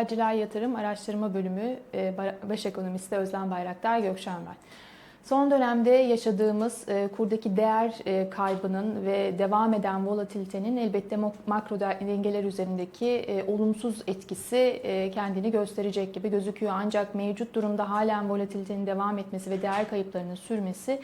Taciler Yatırım Araştırma Bölümü e, Baş Ekonomisti Özlem Bayraktar Gökşen ben. Son dönemde yaşadığımız e, kurdaki değer e, kaybının ve devam eden volatilitenin elbette makro dengeler üzerindeki olumsuz etkisi kendini gösterecek gibi gözüküyor. Ancak mevcut durumda halen volatilitenin devam etmesi ve değer kayıplarının sürmesi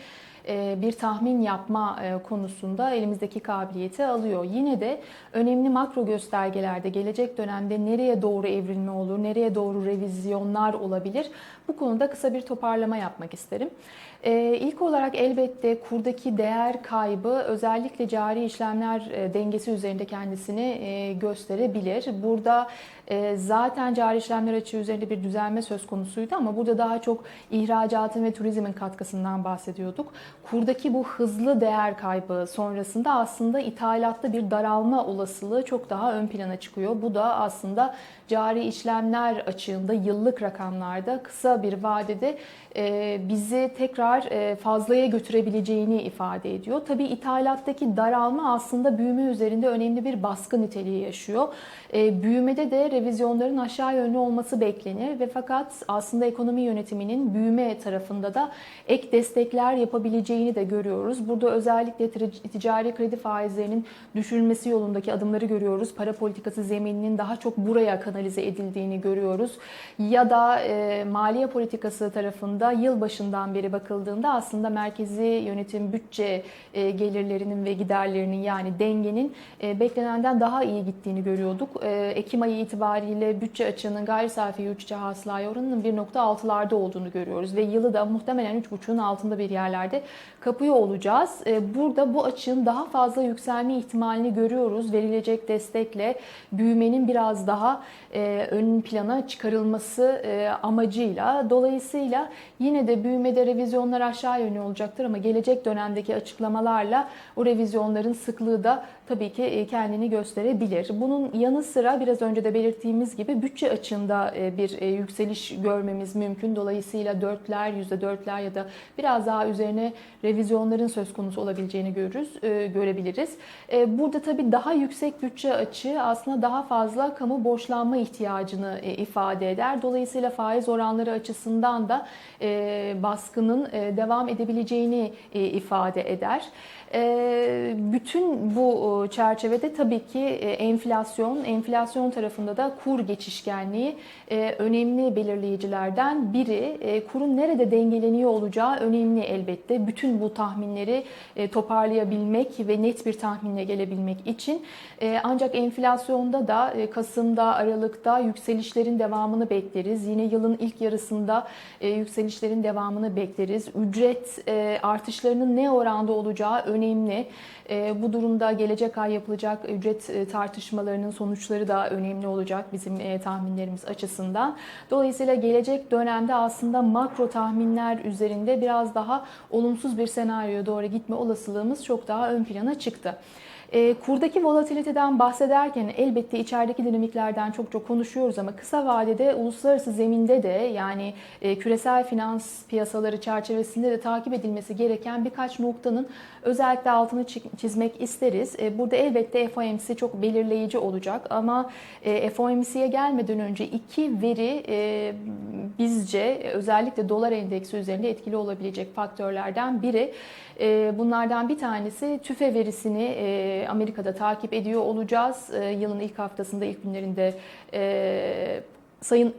bir tahmin yapma e, konusunda elimizdeki kabiliyeti alıyor. Yine de önemli makro göstergelerde gelecek dönemde nereye doğru evrilme olur, nereye doğru revizyonlar olabilir bu konuda kısa bir toparlama yapmak isterim. E, ilk olarak elbette kurdaki değer kaybı özellikle cari işlemler dengesi üzerinde kendisini gösterebilir. Burada zaten cari işlemler açığı üzerinde bir düzelme söz konusuydu ama burada daha çok ihracatın ve turizmin katkısından bahsediyorduk kurdaki bu hızlı değer kaybı sonrasında aslında ithalatta bir daralma olasılığı çok daha ön plana çıkıyor. Bu da aslında cari işlemler açığında yıllık rakamlarda kısa bir vadede e, bizi tekrar e, fazlaya götürebileceğini ifade ediyor. Tabii ithalattaki daralma aslında büyüme üzerinde önemli bir baskı niteliği yaşıyor. E, büyümede de revizyonların aşağı yönlü olması beklenir ve fakat aslında ekonomi yönetiminin büyüme tarafında da ek destekler yapabileceğini de görüyoruz. Burada özellikle ticari kredi faizlerinin düşürülmesi yolundaki adımları görüyoruz. Para politikası zemininin daha çok buraya kanalize edildiğini görüyoruz. Ya da e, maliye politikası tarafında yıl başından beri bakıldığında aslında merkezi yönetim bütçe e, gelirlerinin ve giderlerinin yani dengenin e, beklenenden daha iyi gittiğini görüyorduk. E, Ekim ayı itibariyle bütçe açığının gayri safi yurt içi hasılaya oranının 1.6'larda olduğunu görüyoruz ve yılı da muhtemelen 3.5'un altında bir yerlerde kapıyor olacağız. E, burada bu açığın daha fazla yükselme ihtimalini görüyoruz. Verilecek destekle büyümenin biraz daha e, ön plana çıkarılması e, amacıyla. Dolayısıyla yine de büyümede revizyonlar aşağı yönlü olacaktır ama gelecek dönemdeki açıklamalarla o revizyonların sıklığı da tabii ki kendini gösterebilir. Bunun yanı sıra biraz önce de belirttiğimiz gibi bütçe açığında bir yükseliş görmemiz mümkün. Dolayısıyla 4'ler, %4'ler ya da biraz daha üzerine revizyonların söz konusu olabileceğini görürüz, e, görebiliriz. E, burada tabii daha yüksek bütçe açığı aslında daha fazla kamu borçlanma ihtiyacını e, ifade eder. Dolayısıyla faiz oranları açısından da e, baskının e, devam edebileceğini e, ifade eder. E, bütün bu çerçevede tabii ki e, enflasyon, enflasyon tarafında da kur geçişkenliği e, önemli belirleyicilerden biri. E, kurun nerede dengeleniyor olacağı önemli elbette. Bütün bu tahminleri e, toparlayabilmek ve net bir tahminle gelebilmek için e, ancak enflasyonda da e, Kasım'da, Aralık'ta yükselişlerin devamını bekleriz. Yine yılın ilk yarısında yükselişlerin devamını bekleriz. Ücret artışlarının ne oranda olacağı önemli. Bu durumda gelecek ay yapılacak ücret tartışmalarının sonuçları da önemli olacak bizim tahminlerimiz açısından. Dolayısıyla gelecek dönemde aslında makro tahminler üzerinde biraz daha olumsuz bir senaryoya doğru gitme olasılığımız çok daha ön plana çıktı. E, kurdaki volatiliteden bahsederken elbette içerideki dinamiklerden çok çok konuşuyoruz ama kısa vadede uluslararası zeminde de yani e, küresel finans piyasaları çerçevesinde de takip edilmesi gereken birkaç noktanın özellikle altını çizmek isteriz. E, burada elbette FOMC çok belirleyici olacak ama e, FOMC'ye gelmeden önce iki veri e, bizce özellikle dolar endeksi üzerinde etkili olabilecek faktörlerden biri. E, bunlardan bir tanesi tüfe verisini e, Amerika'da takip ediyor olacağız. E, yılın ilk haftasında, ilk günlerinde sayın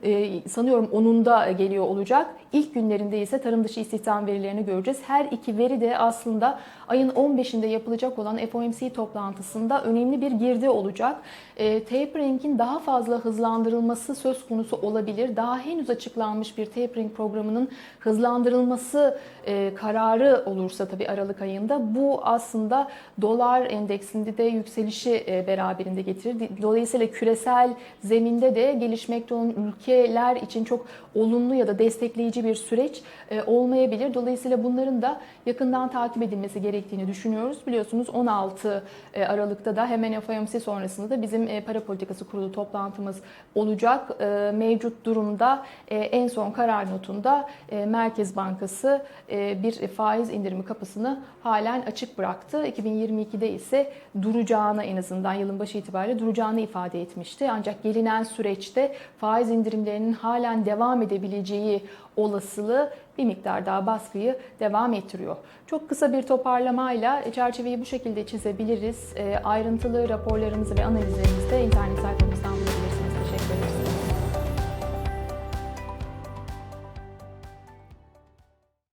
sanıyorum onunda geliyor olacak. İlk günlerinde ise tarım dışı istihdam verilerini göreceğiz. Her iki veri de aslında ayın 15'inde yapılacak olan FOMC toplantısında önemli bir girdi olacak. E, tapering'in daha fazla hızlandırılması söz konusu olabilir. Daha henüz açıklanmış bir tapering programının hızlandırılması e, kararı olursa tabii Aralık ayında bu aslında dolar endeksinde de yükselişi e, beraberinde getirir. Dolayısıyla küresel zeminde de gelişmekte olan ülkeler için çok olumlu ya da destekleyici bir süreç e, olmayabilir. Dolayısıyla bunların da yakından takip edilmesi gerektiğini düşünüyoruz. Biliyorsunuz 16 e, Aralık'ta da hemen FOMC sonrasında da bizim e, para politikası kurulu toplantımız olacak. Mevcut durumda en son karar notunda Merkez Bankası bir faiz indirimi kapısını halen açık bıraktı. 2022'de ise duracağını en azından yılın başı itibariyle duracağını ifade etmişti. Ancak gelinen süreçte faiz faiz indirimlerinin halen devam edebileceği olasılığı bir miktar daha baskıyı devam ettiriyor. Çok kısa bir toparlamayla çerçeveyi bu şekilde çizebiliriz. E, Ayrıntılı raporlarımızı ve analizlerimizi de internet sayfamızda